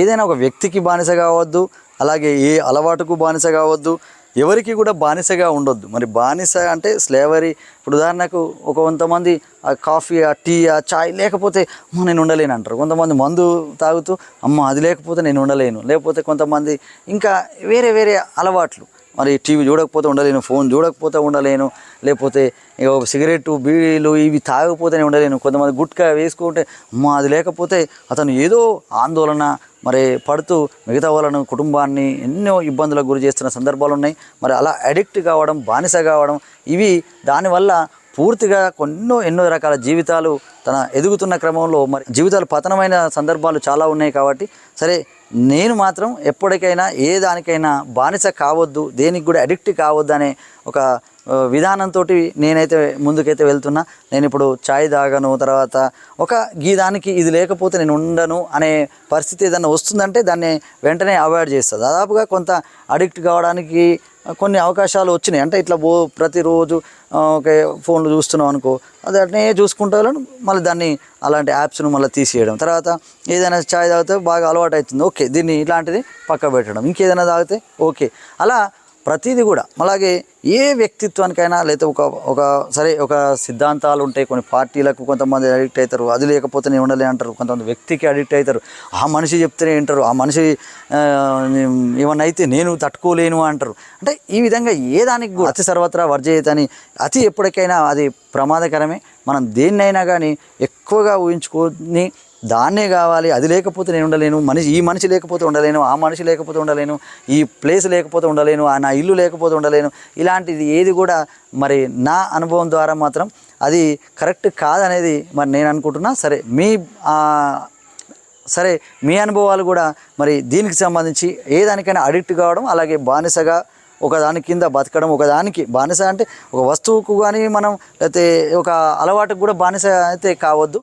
ఏదైనా ఒక వ్యక్తికి బానిస కావద్దు అలాగే ఏ అలవాటుకు బానిస కావద్దు ఎవరికి కూడా బానిసగా ఉండొద్దు. మరి బానిస అంటే స్లేవరీ ఇప్పుడు ఉదాహరణకు ఒక కొంతమంది ఆ కాఫీ ఆ టీ ఆ చాయ్ లేకపోతే నేను ఉండలేను అంటారు. కొంతమంది మందు తాగుతూ అమ్మ అది లేకపోతే నేను ఉండలేను. లేకపోతే కొంతమంది ఇంకా వేరే వేరే అలవాట్లు. మరి టీవీ చూడకపోతే ఉండలేను ఫోన్ చూడకపోతే ఉండలేను లేకపోతే ఇక సిగరెట్ బీడీలు ఇవి తాగకపోతేనే ఉండలేను. కొంతమంది గుట్కా వేసుకుంటే అమ్మా అది లేకపోతే అతను ఏదో ఆందోళన మరి పడుతూ మిగతా వాళ్ళను కుటుంబాన్ని ఎన్నో ఇబ్బందులకు గురి చేస్తున్న సందర్భాలు ఉన్నాయి మరి అలా అడిక్ట్ కావడం బానిస కావడం ఇవి దానివల్ల పూర్తిగా కొన్నో ఎన్నో రకాల జీవితాలు తన ఎదుగుతున్న క్రమంలో మరి జీవితాలు పతనమైన సందర్భాలు చాలా ఉన్నాయి కాబట్టి సరే నేను మాత్రం ఎప్పటికైనా ఏ దానికైనా బానిస కావద్దు దేనికి కూడా అడిక్ట్ కావద్దు అనే ఒక విధానంతో నేనైతే ముందుకైతే వెళ్తున్నా. నేను ఇప్పుడు ఛాయ్ తాగను తర్వాత ఒక గీదానికి ఇది లేకపోతే నేను ఉండను అనే పరిస్థితి ఏదైనా వస్తుందంటే దాన్ని వెంటనే అవాయిడ్ చేస్తాను దాదాపుగా కొంత అడిక్ట్ కావడానికి కొన్ని అవకాశాలు వచ్చినాయి. అంటే ఇట్లా పో ప్రతిరోజు ఒక ఓకే ఫోన్లు చూస్తున్నాం అనుకో అది అట్నే చూసుకుంటా మళ్ళీ దాన్ని అలాంటి యాప్స్ను మళ్ళీ తీసేయడం. తర్వాత ఏదైనా ఛాయ్ తాగితే బాగా అలవాటు అవుతుంది ఓకే దీన్ని ఇలాంటిది పక్క పెట్టడం. ఇంకేదైనా తాగితే ఓకే. అలా ప్రతిదీ కూడా. అలాగే ఏ వ్యక్తిత్వానికైనా లేకపోతే ఒక ఒక సరే ఒక సిద్ధాంతాలు ఉంటాయి కొన్ని పార్టీలకు కొంతమంది అడిక్ట్ అవుతారు అది లేకపోతే నేను ఉండలే అంటారు కొంతమంది వ్యక్తికి అడిక్ట్ అవుతారు. ఆ మనిషి చెప్తేనే వింటారు ఆ మనిషి ఏమన్నా అయితే నేను తట్టుకోలేను అంటారు. అంటే ఈ విధంగా ఏ దానికి కూడా అతి సర్వత్రా వర్జయిత అని అతి ఎప్పటికైనా అది ప్రమాదకరమే. మనం దేన్నైనా కానీ ఎక్కువగా ఊహించుకొని దాన్నే కావాలి అది లేకపోతే నేను ఉండలేను మనిషి ఈ మనిషి లేకపోతే ఉండలేను ఆ మనిషి లేకపోతే ఉండలేను ఈ ప్లేస్ లేకపోతే ఉండలేను ఆ నా ఇల్లు లేకపోతే ఉండలేను ఇలాంటిది ఏది కూడా మరి నా అనుభవం ద్వారా మాత్రం అది కరెక్ట్ కాదనేది మరి నేను అనుకుంటున్నా. సరే మీ సరే మీ అనుభవాలు కూడా మరి దీనికి సంబంధించి ఏ దానికైనా అడిక్ట్ కావడం అలాగే బానిసగా ఒకదాని కింద బతకడం ఒకదానికి బానిస అంటే ఒక వస్తువుకు కానీ మనం లేకపోతే ఒక అలవాటుకు కూడా బానిస అయితే కావద్దు.